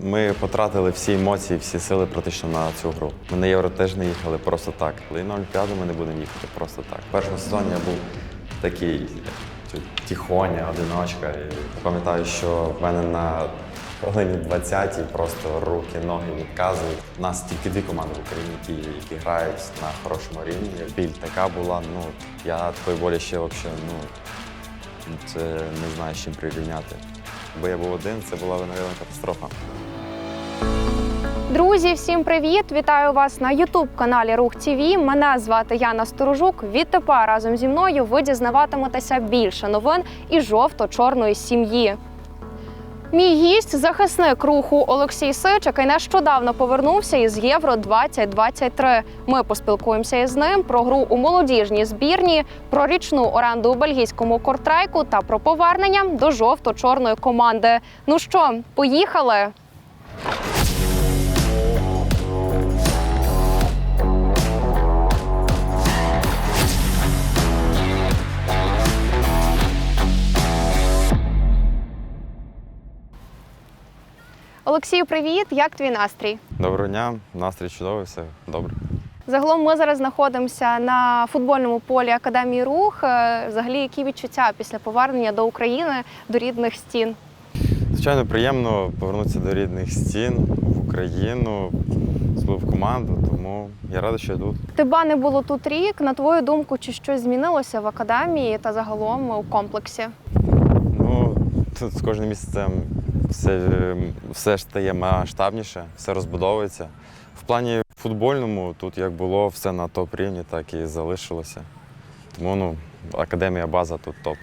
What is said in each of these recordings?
Ми потратили всі емоції, всі сили практично на цю гру. Ми на євро теж не їхали просто так. Але на Олімпіаду ми не будемо їхати просто так. В першому сезоні я був такий тихоня, одиночка. І пам'ятаю, що в мене на хвилині 20 просто руки, ноги відказують. У нас тільки дві команди в Україні, які, які грають на хорошому рівні. Біль така була. Ну я такої болі ще взагалі, ну це не знаю, з чим прирівняти. Якби я був один, це була б, катастрофа. Друзі, всім привіт! Вітаю вас на Ютуб каналі Рух ТВ. Мене звати Яна Сторожук. Відтепер разом зі мною ви дізнаватиметеся більше новин із жовто-чорної сім'ї. Мій гість захисник руху Олексій Сич, який нещодавно повернувся із Євро 2023. Ми поспілкуємося із ним про гру у молодіжній збірні, про річну оренду у бельгійському кортрейку та про повернення до жовто-чорної команди. Ну що, поїхали? Олексію, привіт! Як твій настрій? Доброго дня, настрій чудовий, все добре. Загалом ми зараз знаходимося на футбольному полі Академії Рух. Е, Взагалі, які відчуття після повернення до України, до рідних стін? Звичайно, приємно повернутися до рідних стін в Україну, в команду, тому я радий, що я тут. Тебе не було тут рік. На твою думку, чи щось змінилося в академії та загалом у комплексі? Ну, тут з кожним місяцем все, все ж стає масштабніше, все розбудовується. В плані футбольному тут як було все на топ рівні, так і залишилося. Тому ну, академія база тут топ.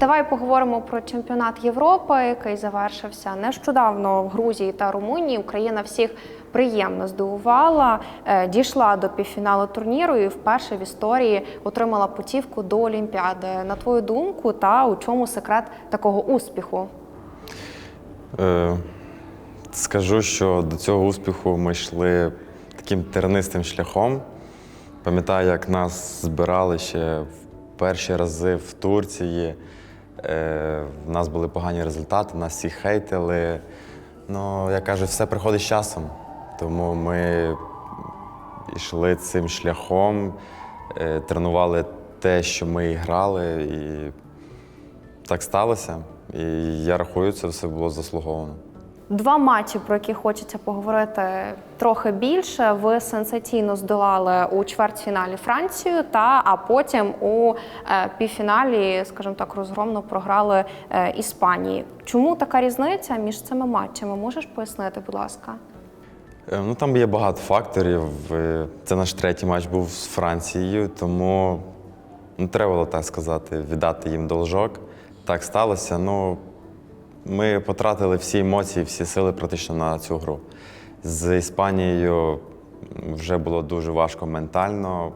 Давай поговоримо про чемпіонат Європи, який завершився нещодавно в Грузії та Румунії. Україна всіх приємно здивувала, е, дійшла до півфіналу турніру і вперше в історії отримала путівку до Олімпіади. На твою думку, та у чому секрет такого успіху? Е, скажу, що до цього успіху ми йшли таким тернистим шляхом. Пам'ятаю, як нас збирали ще в перші рази в Турції. Е, в нас були погані результати, нас всі хейтили. Ну, я кажу, все приходить з часом. Тому ми йшли цим шляхом, е, тренували те, що ми грали, і так сталося. І я рахую, це все було заслуговано. Два матчі, про які хочеться поговорити трохи більше. Ви сенсаційно здолали у чвертьфіналі Францію, та а потім у е, півфіналі, скажімо так, розгромно програли е, Іспанії. Чому така різниця між цими матчами? Можеш пояснити, будь ласка? Е, Ну, там є багато факторів. Це наш третій матч був з Францією, тому ну, треба було так сказати, віддати їм должок. Так сталося. Ну, ми потратили всі емоції, всі сили практично на цю гру. З Іспанією вже було дуже важко ментально.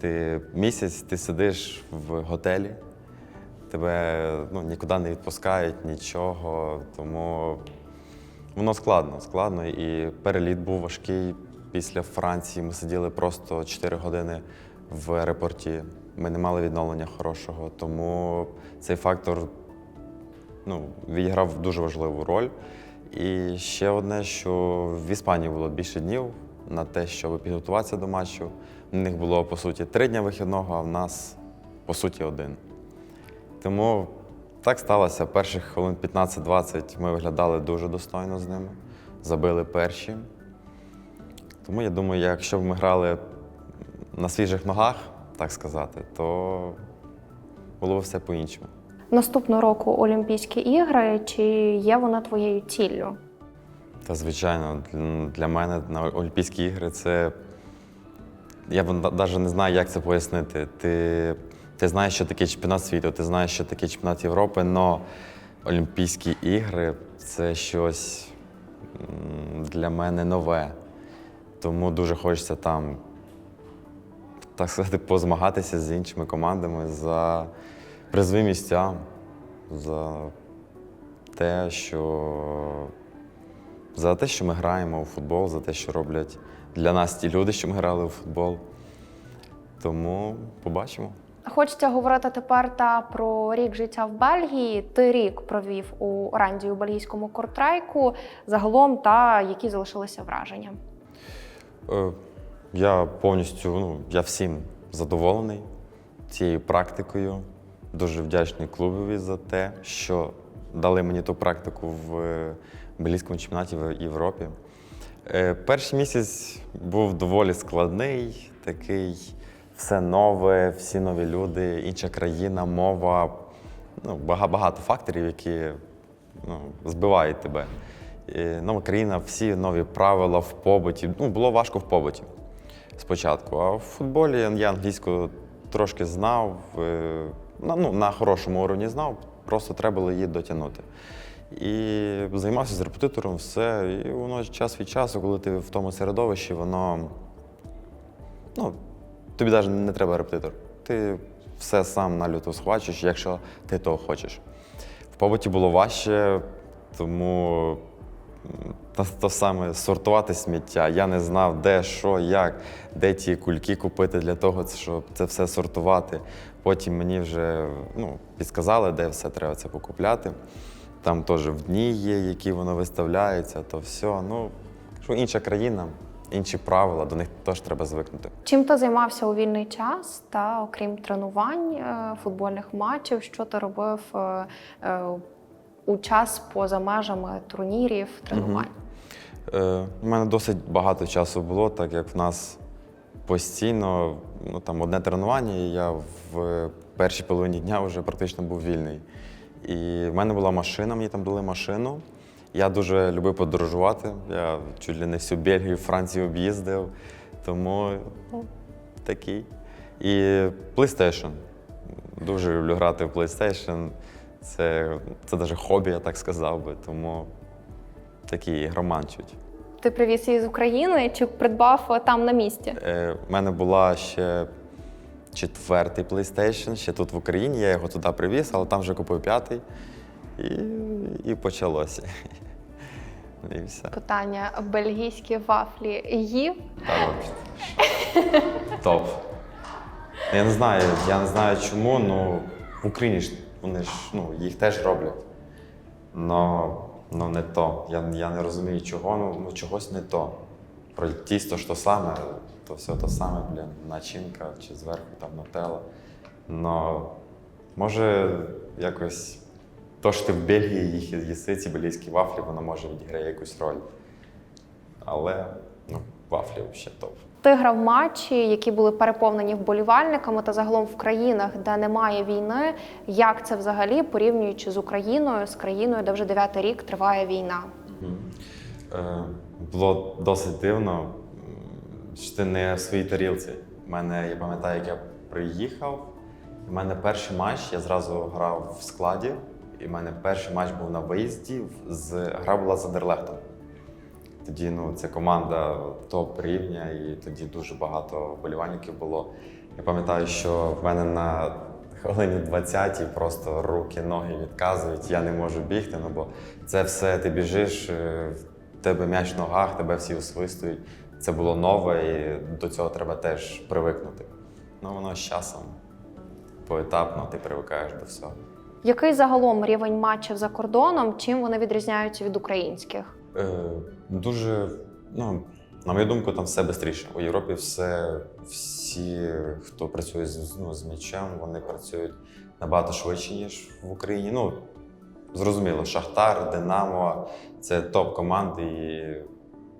Ти місяць ти сидиш в готелі, тебе ну, нікуди не відпускають, нічого. Тому Воно складно, складно. І переліт був важкий. Після Франції ми сиділи просто 4 години в аеропорті. Ми не мали відновлення хорошого, тому цей фактор ну, відіграв дуже важливу роль. І ще одне, що в Іспанії було більше днів на те, щоб підготуватися до матчу. У них було, по суті, три дні вихідного, а в нас, по суті, один. Тому так сталося. Перших хвилин 15-20 ми виглядали дуже достойно з ними, забили перші. Тому я думаю, якщо б ми грали на свіжих ногах, так сказати, то було все по-іншому. Наступного року Олімпійські ігри. Чи є вона твоєю ціллю? Та звичайно, для- для мене на Олімпійські ігри це. Я навіть не знаю, як це пояснити. Ти, ти знаєш, що таке чемпіонат світу, ти знаєш, що таке чемпіонат Європи, але Олімпійські ігри це щось для мене нове. Тому дуже хочеться там, так сказати, позмагатися з іншими командами за призові місця, за те, що за те, що ми граємо у футбол, за те, що роблять для нас ті люди, що ми грали у футбол. Тому побачимо. Хочеться говорити тепер та про рік життя в Бельгії. Ти рік провів у оренді у бельгійському кортрайку. Загалом та які залишилися враження. Е, Я повністю, ну, я всім задоволений цією практикою. Дуже вдячний клубові за те, що дали мені ту практику в е, бельгійському чемпіонаті в Європі. Е, Перший місяць був доволі складний, такий все нове, всі нові люди, інша країна, мова. Ну, багато факторів, які ну, збивають тебе. І нова країна, всі нові правила в побуті. Ну, було важко в побуті спочатку. А в футболі я англійську трошки знав, е, ну, на хорошому уровні знав, просто треба було її дотягнути. І займався з репетитором, все. І воно час від часу, коли ти в тому середовищі, воно. Ну, тобі навіть не треба репетитор. Ти все сам на люту схвачиш, якщо ти того хочеш. В побуті було важче, тому то, то саме сортувати сміття. Я не знав, де, що, як, де ті кульки купити для того, щоб це все сортувати. Потім мені вже ну, підказали, де все треба це покупляти. Там теж в дні є, які воно виставляється, то все. Ну, що інша країна, інші правила, до них теж треба звикнути. Чим ти займався у вільний час та окрім тренувань, е, футбольних матчів, що ти робив е, е, у час поза межами турнірів, тренувань? Е, у мене досить багато часу було, так як в нас постійно ну, там, одне тренування, і я в першій половині дня вже практично був вільний. І в мене була машина, мені там дали машину. Я дуже любив подорожувати. Я чуть ли не всю Бельгію, Францію об'їздив. Тому ну, такий. І PlayStation. Дуже люблю грати в PlayStation. Це, це навіть хобі, я так сказав би. Тому такий ігроман чуть. Ти привіз її з України чи придбав е, там на місці? Е, У мене була ще четвертий PlayStation, ще тут в Україні. Я його туди привіз, але там вже купив п'ятий. І, і почалося. І все. Питання: бельгійські вафлі їв? Та. Топ. Я не знаю, я не знаю чому, але в Україні ж вони ж ну, їх теж роблять. Но, но не то. Я, я не розумію, чого, ну, ну чогось не то. Про тісто ж то саме, то все то саме, блін, начинка чи зверху там нутелла. Но може якось то, що ти в Бельгії їх їси, ці бельгійські вафлі, воно може відіграє якусь роль. Але ну, вафлі взагалі топ. Грав матчі, які були переповнені вболівальниками та загалом в країнах, де немає війни. Як це взагалі порівнюючи з Україною, з країною, де вже дев'ятий рік триває війна? Е, було досить дивно, що ти не в своїй тарілці. У мене, я пам'ятаю, як я приїхав. У мене перший матч, я зразу грав в складі, і в мене перший матч був на виїзді. З, гра була з Андерлехтом. Тоді ну, це команда топ рівня, і тоді дуже багато вболівальників було. Я пам'ятаю, що в мене на хвилині 20 просто руки, ноги відказують, я не можу бігти, ну бо це все ти біжиш, е, в тебе м'яч в ногах, тебе всі освистують. Це було нове, і до цього треба теж привикнути. Ну, воно з часом поетапно ти привикаєш до всього. Який загалом рівень матчів за кордоном? Чим вони відрізняються від українських? Е, дуже, ну, на мою думку, там все швидше. У Європі все, всі, хто працює з, ну, з м'ячем, вони працюють набагато швидше, ніж в Україні. Ну, зрозуміло, Шахтар, Динамо це топ-команди, і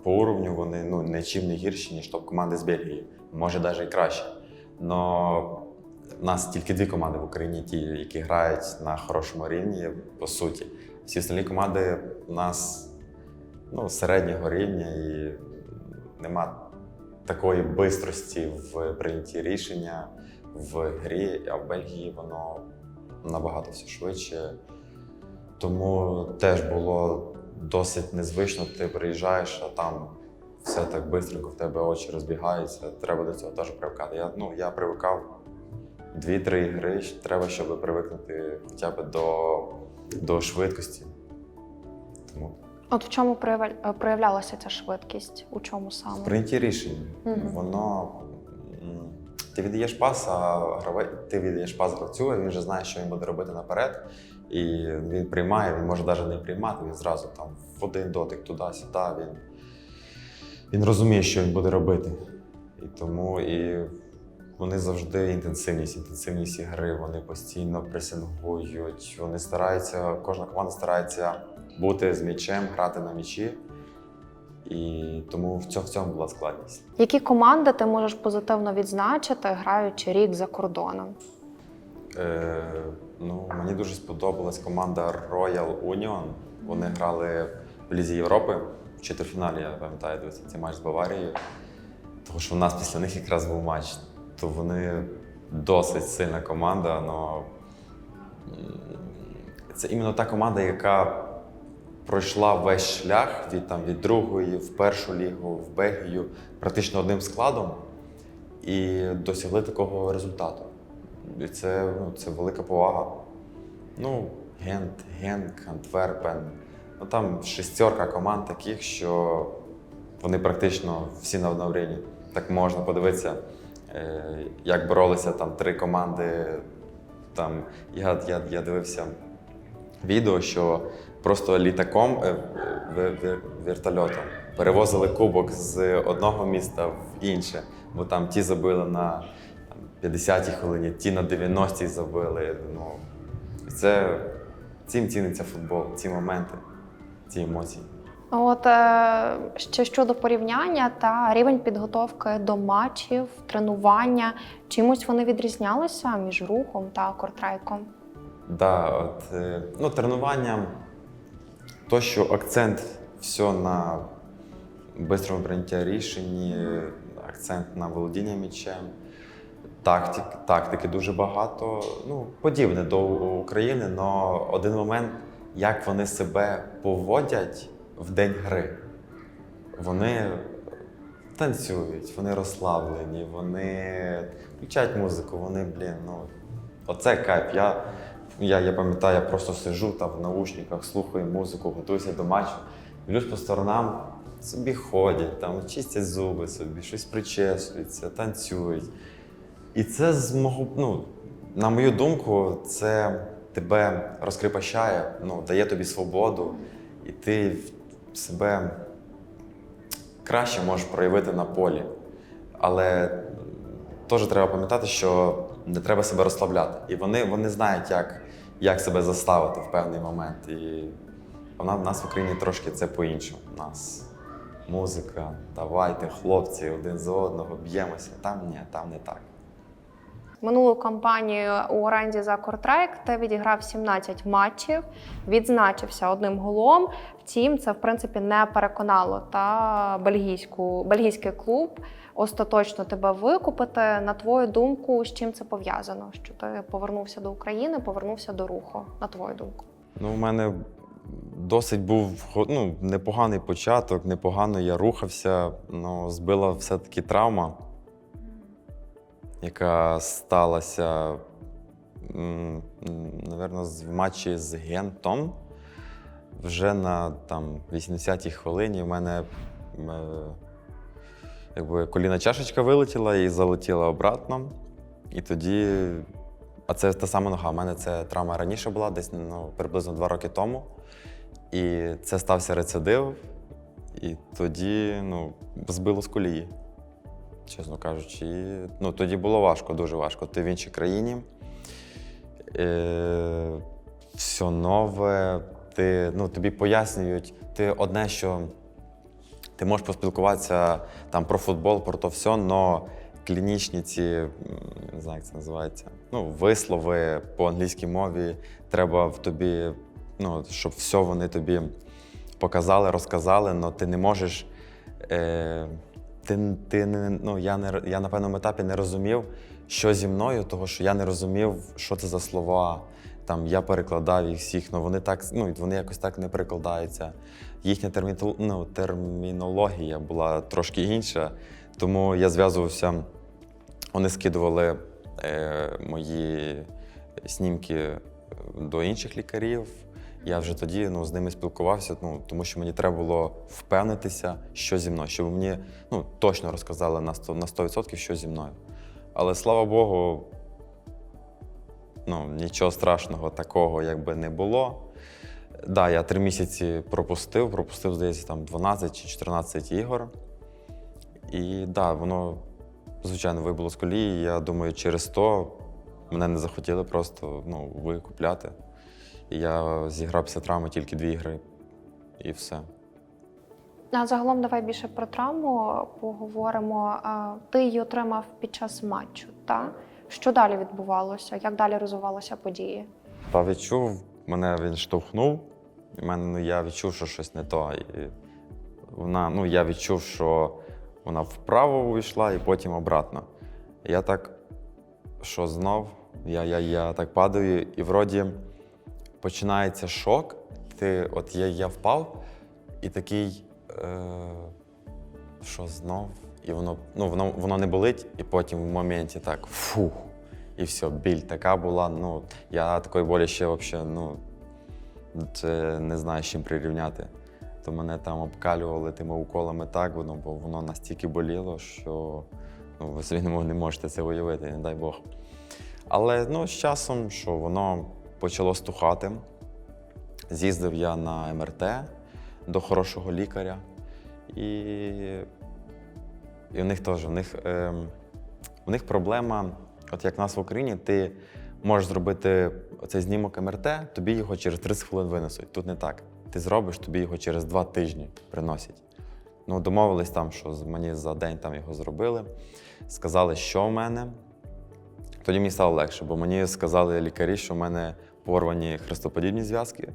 по уровню вони ну, нічим не гірші, ніж топ-команди з Бельгії. Може, навіть і краще. Но у нас тільки дві команди в Україні, ті, які грають на хорошому рівні, по суті. Всі остальні команди у нас ну, середнього рівня і нема такої бистрості в прийнятті рішення в грі, а в Бельгії воно набагато все швидше. Тому теж було досить незвично. Ти приїжджаєш, а там все так швидко, в тебе очі розбігаються. Треба до цього теж привикати. Я, ну, я привикав дві-три гри, треба, щоб привикнути хоча б до, до швидкості. Тому От в чому проявлялася ця швидкість? У чому саме? В прийнятті рішень. Мгм. Воно Ти віддаєш пас, а гравець, ти віддаєш пас гравцю, він вже знає, що він буде робити наперед. І він приймає, він може навіть не приймати, він зразу там в один дотик туди-сюди. Він, він розуміє, що він буде робити. І тому і вони завжди інтенсивність, інтенсивність ігри, вони постійно пресингують, вони стараються, кожна команда старається бути з м'ячем, грати на м'ячі. І тому в цьому, в цьому була складність. Які команди ти можеш позитивно відзначити, граючи рік за кордоном? Е, ну, мені дуже сподобалась команда Royal Union. Вони грали в Лізі Європи в четвертьфіналі, я пам'ятаю, цей матч з Баварією. Тому що в нас після них якраз був матч. То вони досить сильна команда, але це іменно та команда, яка пройшла весь шлях від, там, від другої в першу лігу, в Бельгію, практично одним складом і досягли такого результату. І це, ну, це велика повага. Ну, Гент, Генк, Антверпен. Ну там шестерка команд таких, що вони практично всі на одному рівні. Так можна подивитися, е, як боролися там три команди. Там, я, я, я дивився відео, що просто літаком, е, ве- ве- вертольотом перевозили кубок з одного міста в інше, бо там ті забили на 50-й хвилині, ті на 90-й забили. Ну, це цим ціниться футбол, ці моменти, ці емоції. От е, ще щодо порівняння та рівень підготовки до матчів, тренування, чимось вони відрізнялися між рухом та кортрайком. Да, от, е, ну, тренування, то, що акцент все на швидкому прийняття рішень, акцент на володіння м'ячем, тактик, тактики дуже багато. Ну, подібне до України, але один момент, як вони себе поводять в день гри. Вони танцюють, вони розслаблені, вони включають музику, вони, блін, ну, оце кайф. Я, я, я пам'ятаю, я просто сижу там в наушниках, слухаю музику, готуюся до матчу. Дивлюсь по сторонам, собі ходять, там, чистять зуби собі, щось причесуються, танцюють. І це з мого, ну, на мою думку, це тебе розкріпощає, ну, дає тобі свободу, і ти себе краще можеш проявити на полі. Але теж треба пам'ятати, що не треба себе розслабляти. І вони, вони знають, як, як себе заставити в певний момент. І вона в нас в Україні трошки це по-іншому. У нас музика, давайте, хлопці, один за одного б'ємося. Там ні, там не так. Минулу кампанію у оренді за кортрайк ти відіграв 17 матчів, відзначився одним голом. Втім, це в принципі не переконало та бельгійську, бельгійський клуб остаточно тебе викупити. На твою думку, з чим це пов'язано? Що ти повернувся до України, повернувся до руху? На твою думку? Ну, у мене досить був ну, непоганий початок, непогано я рухався. Ну, збила все-таки травма, яка сталася, напевно, в матчі з Гентом. Вже на там, 80-й хвилині в мене е, якби, коліна чашечка вилетіла і залетіла обратно. І тоді а це та сама нога. У мене це травма раніше була, десь ну, приблизно два роки тому. І це стався рецидив. І тоді ну, збило з колії, чесно кажучи. Ну, тоді було важко, дуже важко. Ти в іншій країні. Е, все нове, ти, ну, тобі пояснюють, ти одне, що ти можеш поспілкуватися там про футбол, про то все, але клінічні ці, не знаю, як це називається, ну, вислови по англійській мові, треба в тобі, ну, щоб все вони тобі показали, розказали, але ти не можеш. Е, ти, ти не, ну, я, не, я на певному етапі не розумів, що зі мною, тому що я не розумів, що це за слова. Там я перекладав їх всіх, але вони так, ну, вони якось так не перекладаються. Їхня термітол- ну, термінологія була трошки інша, тому я зв'язувався. Вони скидували е, мої знімки е, до інших лікарів. Я вже тоді ну, з ними спілкувався, ну, тому що мені треба було впевнитися, що зі мною, щоб мені ну, точно розказали на 100%, на 100% що зі мною. Але слава Богу, ну, нічого страшного такого якби не було. Да, я три місяці пропустив, пропустив, здається, там 12 чи 14 ігор. І да, воно, звичайно, вибуло з колії. Я думаю, через то мене не захотіли просто ну, викупляти. Я зіграв після травми тільки дві ігри, і все. А загалом давай більше про травму поговоримо. Ти її отримав під час матчу, так? Що далі відбувалося? Як далі розвивалися події? Та відчув, мене він штовхнув, і мене, ну, я відчув, що щось не то. І вона, ну, я відчув, що вона вправо увійшла і потім обратно. Я так, що знов, я, я, я так падаю, і вроді починається шок. Ти, от я, я впав, і такий, е, що знов, і воно, ну, воно, воно не болить, і потім в моменті так фух. І все, біль така була. Ну, я такої болі ще взагалі, ну, це не знаю, з чим прирівняти. То мене там обкалювали тими уколами так, воно, бо воно настільки боліло, що ну, ви собі не можете це уявити, не дай Бог. Але ну, з часом, що воно почало стухати. З'їздив я на МРТ до хорошого лікаря. І, і у них теж, у них, ем, у них проблема, от як в нас в Україні, ти можеш зробити цей знімок МРТ, тобі його через 30 хвилин винесуть. Тут не так. Ти зробиш, тобі його через 2 тижні приносять. Ну, домовились там, що мені за день там його зробили. Сказали, що в мене. Тоді мені стало легше, бо мені сказали лікарі, що в мене порвані хрестоподібні зв'язки.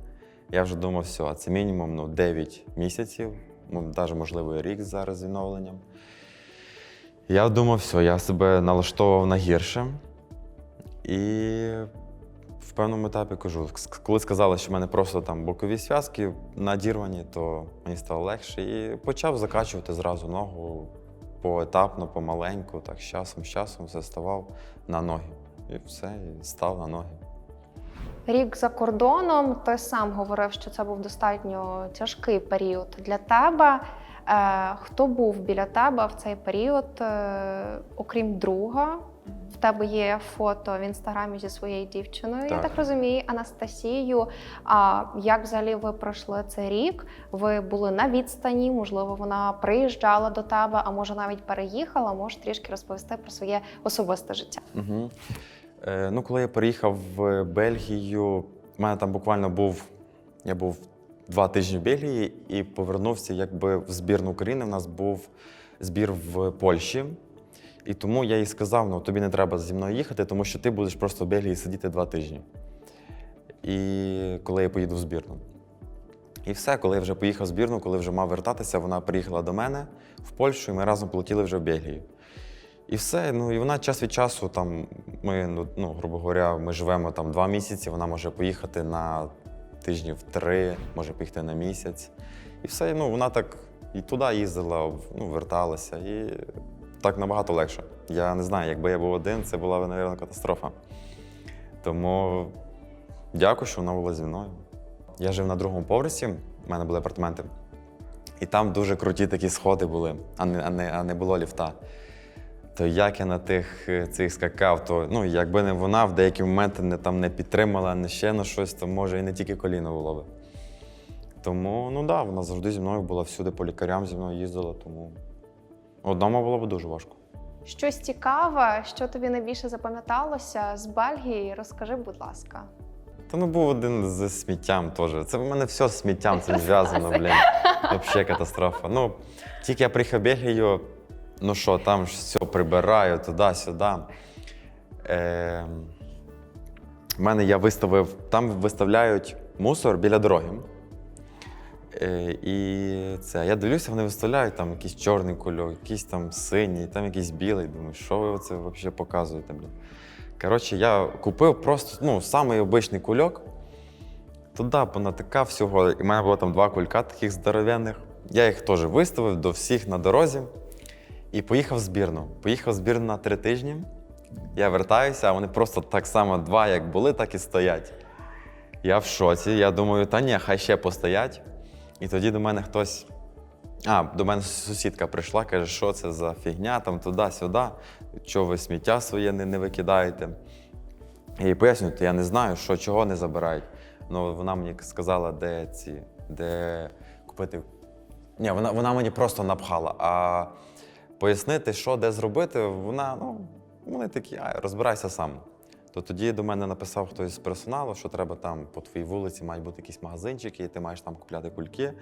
Я вже думав, все, це мінімум ну, 9 місяців, навіть можливо і рік зараз з відновленням. Я думав, все, я себе налаштовував на гірше. І в певному етапі кажу, коли сказали, що в мене просто там бокові зв'язки надірвані, то мені стало легше. І почав закачувати зразу ногу поетапно, помаленьку, так з часом, з часом все ставав на ноги. І все, і став на ноги. Рік за кордоном, ти сам говорив, що це був достатньо тяжкий період для тебе. Е, хто був біля тебе в цей період, е, окрім друга? В тебе є фото в інстаграмі зі своєю дівчиною, я Так. так розумію, Анастасією. А як взагалі ви пройшли цей рік? Ви були на відстані, можливо, вона приїжджала до тебе, а може навіть переїхала. Можеш трішки розповісти про своє особисте життя. Угу. Е, ну, коли я переїхав в Бельгію, в мене там буквально був. Я був два тижні в Бельгії і повернувся якби в збірну України. У нас був збір в Польщі. І тому я їй сказав: ну тобі не треба зі мною їхати, тому що ти будеш просто в Бельгії сидіти два тижні. І коли я поїду в збірну. І все, коли я вже поїхав в збірну, коли вже мав вертатися, вона приїхала до мене в Польщу, і ми разом полетіли вже в Бельгію. І все. Ну і вона час від часу, там, ми, ну, ну, грубо говоря, ми живемо там два місяці, вона може поїхати на тижнів три, може поїхати на місяць. І все. Ну, вона так і туди їздила, ну, верталася. І так набагато легше. Я не знаю, якби я був один, це була б, мабуть, катастрофа. Тому дякую, що вона була зі мною. Я жив на другому поверсі, в мене були апартаменти. І там дуже круті такі сходи були, а не, а не, а не було ліфта. То як я на тих е, цих скакав, то ну, якби не вона, в деякі моменти не, там, не підтримала, не ще на щось, то може і не тільки коліно було би. Тому, ну так, да, вона завжди зі мною була всюди по лікарям зі мною їздила, тому одному було б дуже важко. Щось цікаве, що тобі найбільше запам'яталося з Бельгії, розкажи, будь ласка. Та ну був один з сміттям теж. Це в мене все з сміттям цим зв'язано, блін. Взагалі катастрофа. Ну, тільки я приїхав в Бельгію, ну що, там ж все прибираю туди-сюди. Е, в мене я виставив, там виставляють мусор біля дороги. Е, і це, я дивлюся, вони виставляють там якийсь чорний кульок, якийсь там синій, там якийсь білий. Думаю, що ви це взагалі показуєте, блін? Коротше, я купив просто ну, самий обичний кульок. Туди понатикав всього. І в мене було там два кулька таких здоровенних. Я їх теж виставив до всіх на дорозі і поїхав в збірну. Поїхав в збірну на три тижні. Я вертаюся, а вони просто так само два, як були, так і стоять. Я в шоці. Я думаю, та ні, хай ще постоять. І тоді до мене хтось А, до мене сусідка прийшла, каже, що це за фігня, там туди-сюди, чого ви сміття своє не, не викидаєте. Я їй пояснюю, то я не знаю, що чого не забирають. Ну, вона мені сказала, де ці, де купити. Ні, вона, вона мені просто напхала. А пояснити, що де зробити, вона, ну, вони такі, а розбирайся сам. То тоді до мене написав хтось з персоналу, що треба там по твоїй вулиці мають бути якісь магазинчики, і ти маєш там купляти кульки.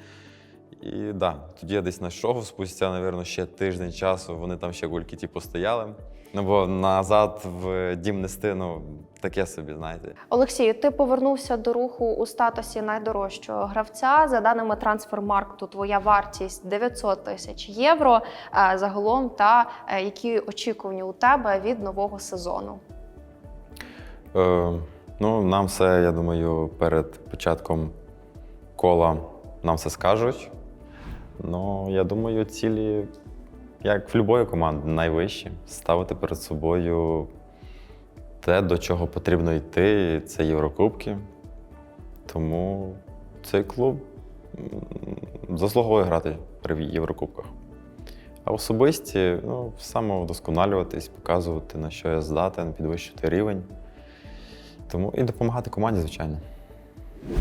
І да, тоді я десь знайшов, спустя, напевно, ще тиждень часу вони там ще гульки ті постояли. Ну, бо назад в дім нести, ну, таке собі, знаєте. Олексію, ти повернувся до руху у статусі найдорожчого гравця. За даними трансфермаркту, твоя вартість 900 тисяч євро е, загалом. Та е, які очікування у тебе від нового сезону? Е, ну, нам все, я думаю, перед початком кола нам все скажуть. Ну, я думаю, цілі, як в будь-якої команди, найвищі. Ставити перед собою те, до чого потрібно йти, це Єврокубки. Тому цей клуб заслуговує грати при Єврокубках. А особисті ну, самовдосконалюватись, показувати, на що я здатен, підвищити рівень. Тому і допомагати команді, звичайно.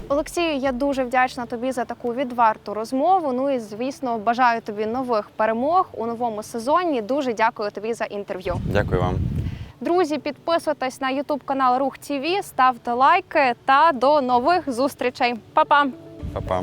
Олексію, я дуже вдячна тобі за таку відверту розмову. Ну і звісно, бажаю тобі нових перемог у новому сезоні. Дуже дякую тобі за інтерв'ю. Дякую вам. Друзі, підписуйтесь на Ютуб канал Рух ТІВІ, ставте лайки та до нових зустрічей. Па-па! Па-па.